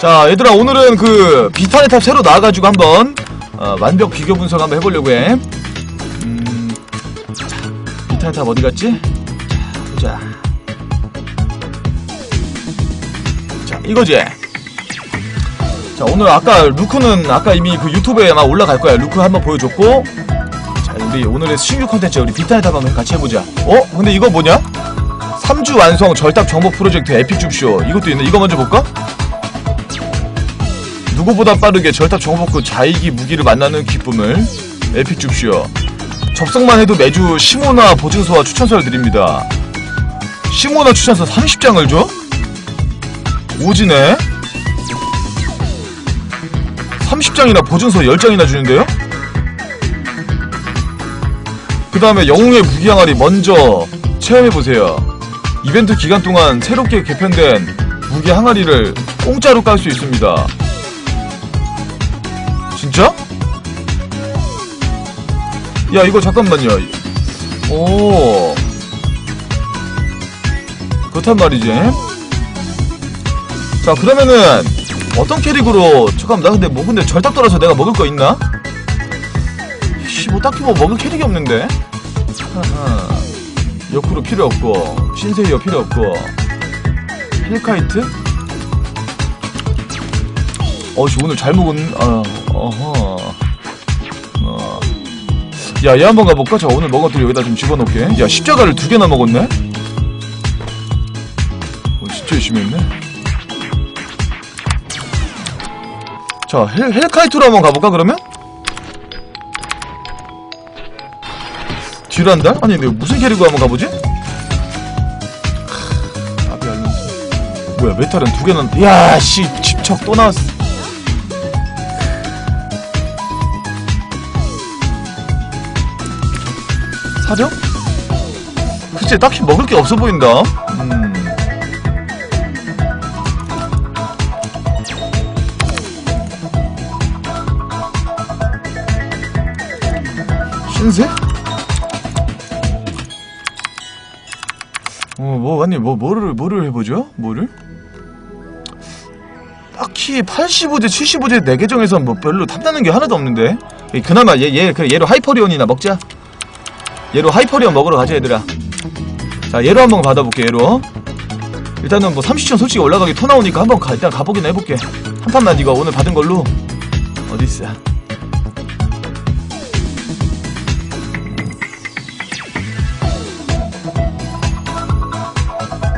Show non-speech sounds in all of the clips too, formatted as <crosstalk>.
자 얘들아 오늘은 그 비탄의 탑 새로 나와가지고 한번 어, 완벽 비교 분석 한번 해보려고 해 음, 자, 비탄의 탑 어디 갔지? 자 보자 자 이거지 자 오늘 아까 루크는 아까 이미 그 유튜브에 아마 올라갈 거야 루크 한번 보여줬고 자 우리 오늘의 신규 컨텐츠 우리 비탄의 탑 한번 같이 해보자 어? 근데 이거 뭐냐? 3주 완성 절탑 정보 프로젝트 에픽 줍쇼 이것도 있네 이거 먼저 볼까? 누구보다 빠르게 절탑 정보급 자이기 무기를 만나는 기쁨을 에픽 줍쇼 접속만 해도 매주 시모나 보증서와 추천서를 드립니다 시모나 추천서 30장을 줘? 오지네 30장이나 보증서 10장이나 주는데요? 그 다음에 영웅의 무기 항아리 먼저 체험해보세요 이벤트 기간 동안 새롭게 개편된 무기 항아리를 공짜로 깔 수 있습니다. 진짜? 야 이거 잠깐만요. 오 그렇단 말이지. 자 그러면은 어떤 캐릭으로 잠깐만 나 근데 뭐 근데 절딱 떨어서 내가 먹을 거 있나? 씨뭐 딱히 뭐 먹을 캐릭이 없는데. <laughs> 역으로 필요 없고 신세이어 필요 없고 힐카이트? 어씨 오늘 잘 먹은 아 어허 어. 야얘 한번 가볼까? 자 오늘 먹은 것들 여기다 좀 집어넣게 야 십자가를 두 개나 먹었네? 어, 진짜 열심히 했네 자 헬, 헬카이트로 한번 가볼까 그러면? 듀란달? 아니 내가 무슨 캐릭으로 한번 가보지? 뭐야 메탈은 두 개는 야씨 집척 또 나왔어 사죠? 글쎄 딱히 먹을 게 없어 보인다 음. 신세? 어, 뭐, 아니, 뭐, 뭐를, 뭐를 해보죠? 뭐를? 딱히 85대, 75대 내 계정에서 뭐 별로 탐나는 게 하나도 없는데? 이, 그나마 얘, 얘, 그 얘로 하이퍼리온이나 먹자. 얘로 하이퍼리온 먹으러 가자, 얘들아. 자, 얘로 한번 받아볼게, 얘로. 일단은 뭐 30천 솔직히 올라가기 토 나오니까 한번 가, 일단 가보긴 해볼게. 한 판만 이거 오늘 받은 걸로. 어딨어?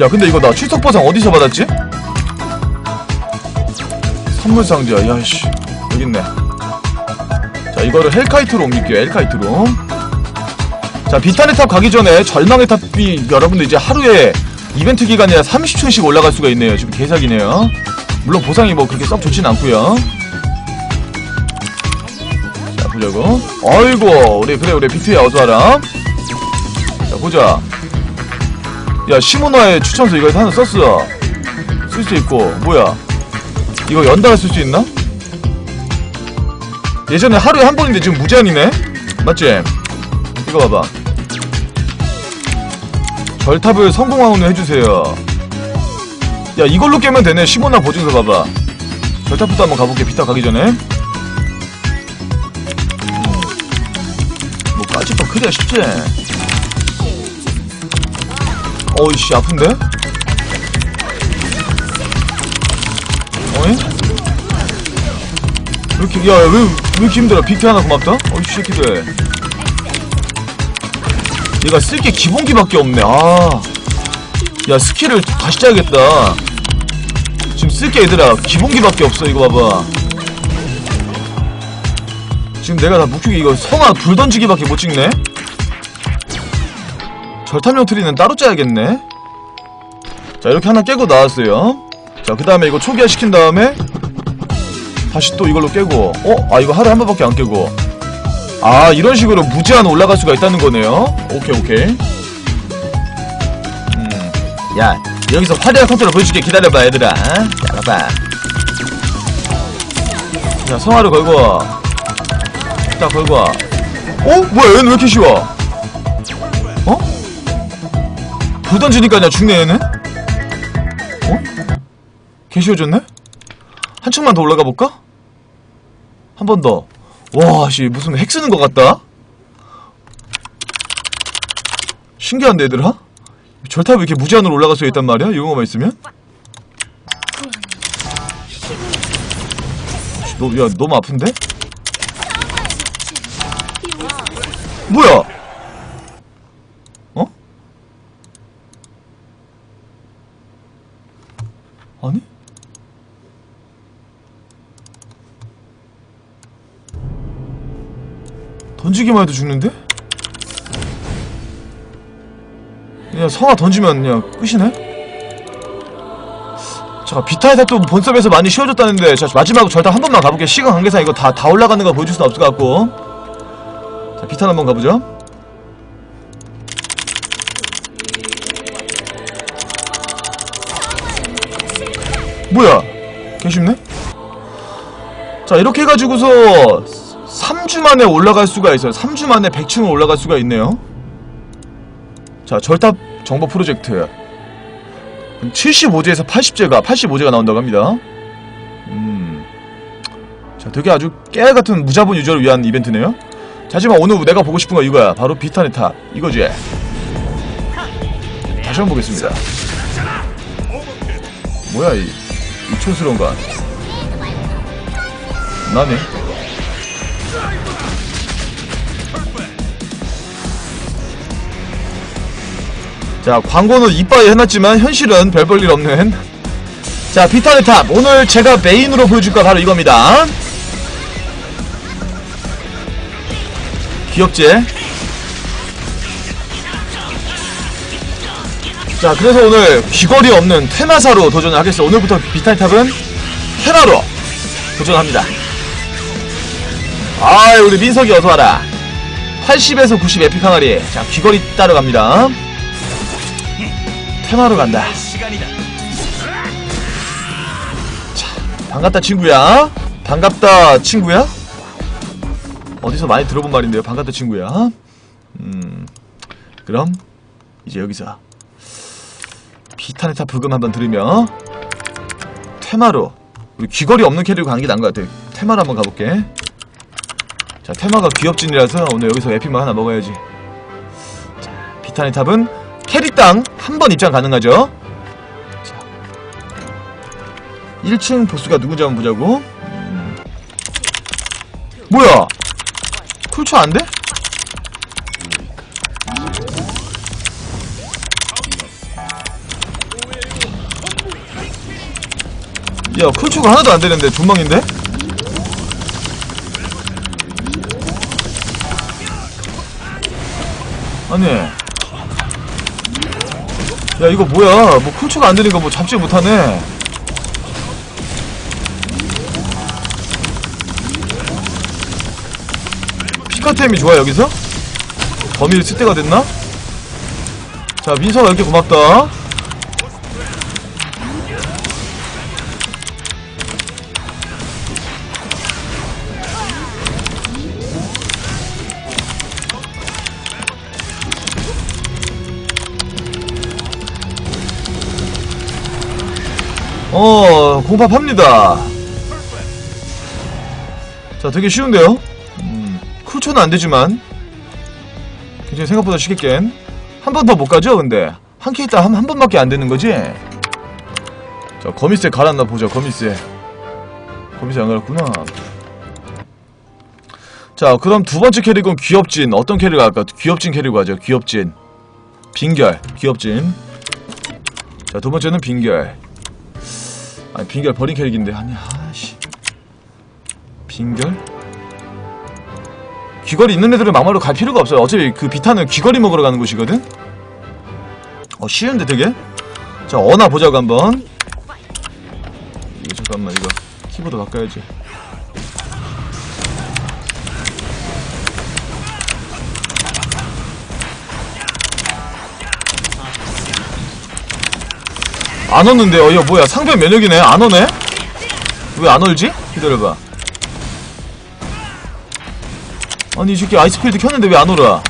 야 근데 이거 나 출석 보상 어디서 받았지? 선물 상자 야씨 여기 있네 자 이거를 헬카이트로 옮길게요 헬카이트로 자 비탄의 탑 가기 전에 절망의 탑이 여러분들 이제 하루에 이벤트 기간이라 30초씩 올라갈 수가 있네요. 지금 개사기네요. 물론 보상이 뭐 그렇게 썩 좋진 않고요. 자 보자고. 어이구 우리 그래 우리 비트야 어서와라 자 보자. 야 시모나의 추천서 이거 하나 썼어. 쓸 수 있고. 뭐야? 이거 연달아 쓸 수 있나? 예전에 하루에 한 번인데 지금 무제한이네? 맞지? 이거 봐봐 절탑을 성공하오는 해주세요. 야 이걸로 깨면 되네. 시모나 보증서 봐봐. 절탑부터 한번 가볼게. 비타 가기 전에. 뭐 까짓거 그래야 쉽지? 어이씨 아픈데? 어이? 왜 이렇게 야왜 왜 이렇게 힘들어? 비트 하나 고맙다? 어이 새끼들 얘가 쓸 게 기본기밖에 없네. 아 야 스킬을 다시 짜야겠다. 지금 쓸 게 얘들아 기본기밖에 없어 이거 봐봐. 지금 내가 다 묵히기 이거 성아 불 던지기밖에 못 찍네? 절탐용 트리는 따로 짜야겠네? 자 이렇게 하나 깨고 나왔어요. 자 그 다음에 이거 초기화 시킨 다음에 다시 또 이걸로 깨고. 어? 아 이거 하루에 한 번밖에 안 깨고 아 이런 식으로 무제한 올라갈 수가 있다는 거네요 오케이 오케이 음 야 여기서 화려한 컨트롤 보여줄게 기다려봐 얘들아 자 봐봐 자 성화를 걸고 딱 걸고 어? 뭐야 얘는 왜 이렇게 쉬워 어? 불 던지니까 그냥 죽네 얘는? 어? 개 쉬워졌네? 한 층만 더 올라가 볼까? 한 번 더. 와, 씨, 무슨 핵 쓰는 것 같다? 신기한데, 얘들아? 절탑이 이렇게 무제한으로 올라갈 수 있단 말이야? 이거만 있으면? 너, 야, 너무 아픈데? 뭐야? 어? 아니? 던지기만 해도 죽는데? 그냥 성화 던지면 그냥 끝이네? 자, 비타에서 또 본섭에서 많이 쉬워졌다는데, 자, 마지막으로 절단 한 번만 가볼게요. 시간 관계상 이거 다, 다 올라가는 거 보여줄 수는 없을 것 같고. 자, 비탄 한번 가보죠. 뭐야? 개 쉽네? 자, 이렇게 해가지고서 3주 만에 올라갈 수가 있어요. 3주 만에 100층을 올라갈 수가 있네요. 자, 절탑 정보 프로젝트. 75제에서 80제가, 85제가 나온다고 합니다. 음. 자, 되게 아주 깨알 같은 무자본 유저를 위한 이벤트네요. 자, 하지만 오늘 내가 보고 싶은 거 이거야. 바로 비탄의 탑. 이거지. 다시 한번 보겠습니다. 뭐야, 이, 이 촌스러운 건. 나네. 자, 광고는 이빠이 해놨지만 현실은 별 볼 일 없는 자, 비탄의 탑. 오늘 제가 메인으로 보여줄 거 바로 이겁니다. 귀엽지? 자, 그래서 오늘 귀걸이 없는 테마사로 도전을 하겠습니다. 오늘부터 비탄의 탑은 테라로 도전합니다. 아이, 우리 민석이 어서와라. 80에서 90 에픽 항아리. 자, 귀걸이 따러 갑니다. 테마로 간다. 반갑다 친구야. 반갑다 친구야. 어디서 많이 들어본 말인데요. 반갑다 친구야. 음, 그럼 이제 여기서 비타네타 불금 한번 들으며 테마로 우리 귀걸이 없는 캐릭터 가는 게 나은 것 같아. 테마로 한번 가볼게. 자, 테마가 귀엽진이라서 오늘 여기서 에픽만 하나 먹어야지. 자, 비타네 탑은 캐릭당 한 번 입장 가능하죠. 자, 1층 보스가 누군지 한번 보자고. 음. 뭐야? 쿨초 안 돼? 야, 쿨초가 하나도 안 되는데 존망인데? 아니 야 이거 뭐야 뭐 쿨초가 안 되니까 뭐 잡지 못하네 피카템이 좋아 여기서? 범위를 쓸 때가 됐나? 자 민서가 이렇게 고맙다 어, 공팝합니다. 자, 되게 쉬운데요? 음, 쿨초는 안 되지만, 굉장히 생각보다 쉽게 깬. 한 번 더 못 가죠, 근데? 한 캐릭터 한, 한 번밖에 안 되는 거지? 자, 거미세 갈았나 보자, 거미세. 거미세 안 갈았구나. 자, 그럼 두 번째 캐릭은 귀엽진. 어떤 캐릭 할까? 귀엽진 캐릭 하죠, 귀엽진. 빙결, 귀엽진. 자, 두 번째는 빙결. 아니 빙결 버린 캐릭인데 아니 아씨 빙결? 귀걸이 있는 애들은 막말로 갈 필요가 없어요 어차피 그 비타는 귀걸이 먹으러 가는 곳이거든? 어 쉬운데 되게? 자 어나 보자고 한번 이거 잠깐만 이거 키보드 바꿔야지 안 오는데 어 이거 뭐야 상대 면역이네. 안 오네? 왜안 올지? 기다려봐. 아니 이 새끼 아이스필드 켰는데 왜 안 오라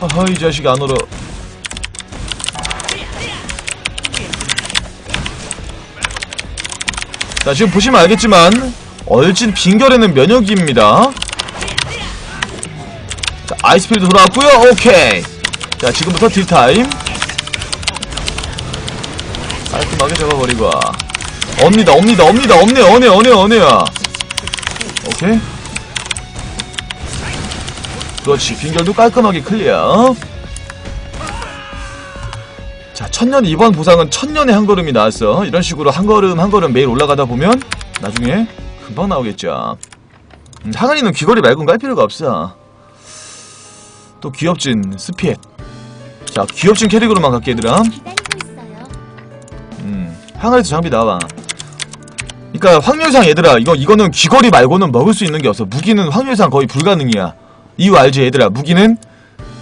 하하 이 자식이 안 오라 자 지금 보시면 알겠지만 얼진 빈결에는 면역입니다. 자 아이스필드 돌아왔고요. 오케이. 자 지금부터 딜타임 잡아버리고 옵니다 옵니다 옵니다 없네 어네 어네 어네야 오케이. 그렇지 빈결도 깔끔하게 클리어. 자 천년 이번 보상은 천년에 한 걸음이 나왔어. 이런 식으로 한 걸음 한 걸음 매일 올라가다 보면 나중에 금방 나오겠죠. 음, 하간이는 귀걸이 말고는 깔 필요가 없어. 또 귀엽진 스피엣. 자 귀엽진 캐릭으로만 갈게 얘들아. 음, 항아리에서 장비 나와. 그니까 확률상 얘들아 이거 이거는 귀걸이 말고는 먹을 수 있는 게 없어. 무기는 확률상 거의 불가능이야. 이유 알지 얘들아? 무기는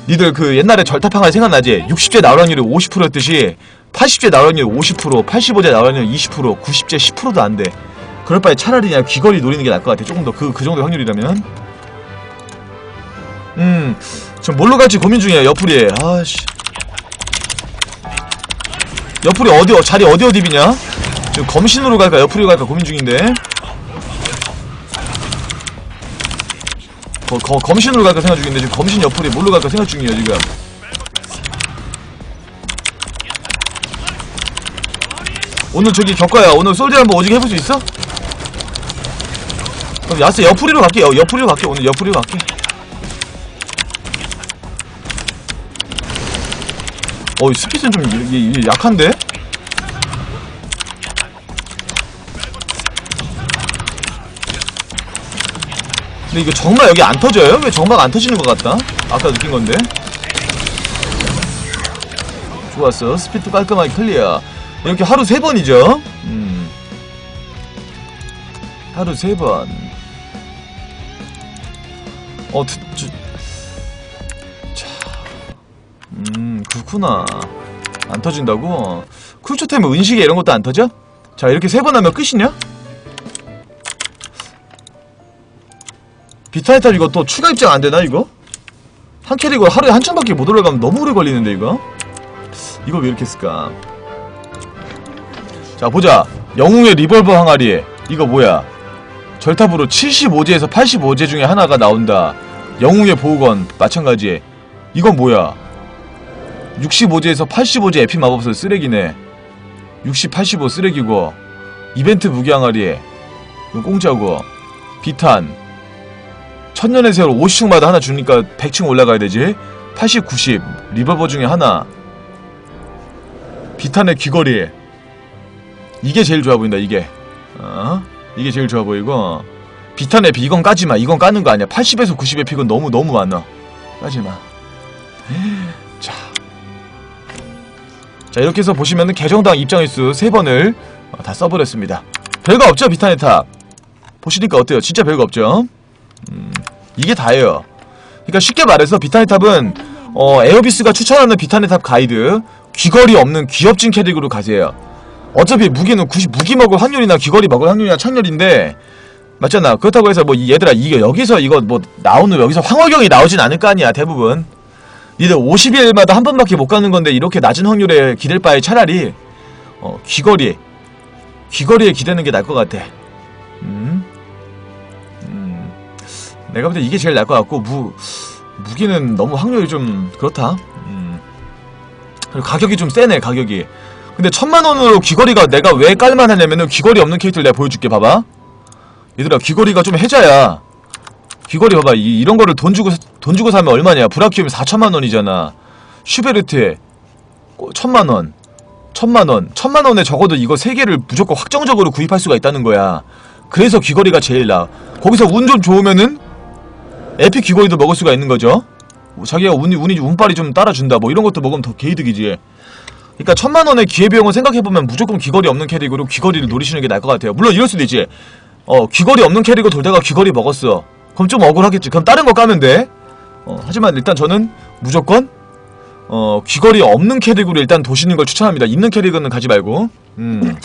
니들 그 옛날에 절타팡알 생각나지? 60제 나올 확률이 50%였듯이 80제 나올 확률이 50%, 85제 나올 확률이 20%, 90제 10%도 안 돼. 그럴 바에 차라리 그냥 귀걸이 노리는 게 나을 것 같아. 조금 더 그그 정도 확률이라면. 음, 지금 뭘로 갈지 고민 중이야 옆구리에. 아씨. 옆구리 어디 어, 자리 어디 어디 비냐? 지금 검신으로 갈까 옆구리로 갈까 고민 중인데. 거, 거, 검신으로 갈까 생각 중인데 지금 검신 옆구리 뭘로 갈까 생각 중이에요 지금. 오늘 저기 격가야 오늘 솔드 한번 오지게 해볼 수 있어? 그럼 야스 옆구리로 갈게 요 옆구리로 갈게 오늘 옆구리로 갈게 어이 스피드는 좀 이- 이- 이- 약한데? 근데 이거 정말 여기 안 터져요? 왜 정말 안 터지는 것 같다? 아까 느낀 건데 좋았어 스피드 깔끔하게 클리어 이렇게 하루 세 번이죠 음. 하루 세 번 어, 드, 저, 그렇구나. 안 터진다고? 쿨초템은 은식에 이런 것도 안 터져? 자, 이렇게 세 번 하면 끝이냐? 비타이탈 이거 또 추가 입장 안 되나, 이거? 한 캐릭터 하루에 한 천밖에 못 올라가면 너무 오래 걸리는데, 이거? 이거 왜 이렇게 했을까? 자, 보자. 영웅의 리볼버 항아리. 이거 뭐야? 절탑으로 75제에서 85제 중에 하나가 나온다. 영웅의 보호건 마찬가지. 이건 뭐야? 65제에서 85제 에피 마법사 쓰레기네. 60, 85 쓰레기고. 이벤트 무기 항아리. 이건 공짜고. 비탄. 천년의 세월 50층마다 하나 주니까 100층 올라가야 되지. 80, 90. 리버버 중에 하나. 비탄의 귀걸이. 이게 제일 좋아 보인다, 이게. 어? 이게 제일 좋아 보이고 비탄 에피 이건 까지마 이건 까는 거 아니야 80에서 90의 픽은 너무 너무 많아 까지마 자. 자 이렇게 해서 보시면은 계정당 입장일수 3번을 어, 다 써버렸습니다. 별거 없죠 탑? 보시니까 어때요? 진짜 별거 없죠? 음, 이게 다예요. 그러니까 쉽게 말해서 비탄의 탑은 어, 에어비스가 추천하는 비탄의 탑 가이드 귀걸이 없는 귀엽진 캐릭으로 가세요. 어차피 무기는 90 무기 먹을 확률이나 귀걸이 먹을 확률이나 창렬인데 맞잖아. 그렇다고 해서 뭐 이- 얘들아 이거 여기서 이거 뭐 나오는 여기서 황홀경이 나오진 않을 거 아니야 대부분 니들 50일마다 한 번밖에 못 가는 건데 이렇게 낮은 확률에 기댈 바에 차라리 어 귀걸이 귀걸이에 기대는 게 나을 것 같아. 음? 음. 내가 볼 때 이게 제일 나을 것 같고 무 무기는 너무 확률이 좀 그렇다. 음. 그리고 가격이 좀 세네 가격이. 근데 천만 원으로 귀걸이가 내가 왜 깔만하냐면은 귀걸이 없는 캐릭터를 내가 보여줄게 봐봐. 얘들아 귀걸이가 좀 해자야 귀걸이 봐봐. 이, 이런 거를 돈 주고 사- 돈 주고 사면 얼마냐? 브라키움이 4천만 원이잖아. 슈베르트에 꼬- 천만 원 천만 원 천만 원에 적어도 이거 세 개를 무조건 확정적으로 구입할 수가 있다는 거야. 그래서 귀걸이가 제일 나 거기서 운 좀 좋으면은 에픽 귀걸이도 먹을 수가 있는 거죠? 뭐 자기가 운이 운이 운빨이 좀 따라준다. 뭐 이런 것도 먹으면 더 개이득이지. 그러니까 천만 원의 기회비용을 생각해보면 무조건 귀걸이 없는 캐릭으로 귀걸이를 노리시는 게 나을 것 같아요. 물론 이럴 수도 있지. 어, 귀걸이 없는 캐릭을 돌다가 귀걸이 먹었어. 그럼 좀 억울하겠지. 그럼 다른 거 까면 돼. 어, 하지만 일단 저는 무조건 어, 귀걸이 없는 캐릭으로 일단 도시는 걸 추천합니다. 있는 캐릭은 가지 말고. 음.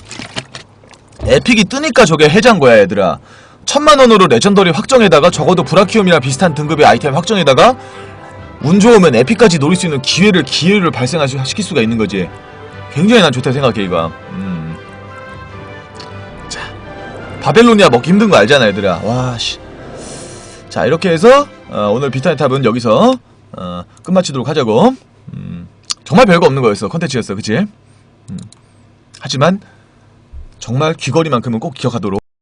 에픽이 뜨니까 저게 해자인 거야, 얘들아. 천만 원으로 레전더리 확정에다가 적어도 브라키움이나 비슷한 등급의 아이템 확정에다가 운 좋으면 에픽까지 노릴 수 있는 기회를 기회를 발생시킬 수가 있는 거지. 굉장히 난 좋다 생각해 이거. 음. 자, 바벨로니아 먹기 힘든 거 알잖아 얘들아 와 씨 자 이렇게 해서 어, 오늘 비타의 탑은 여기서 어, 끝마치도록 하자고. 음, 정말 별거 없는 거였어 컨텐츠였어 그치? 음, 하지만 정말 귀걸이만큼은 꼭 기억하도록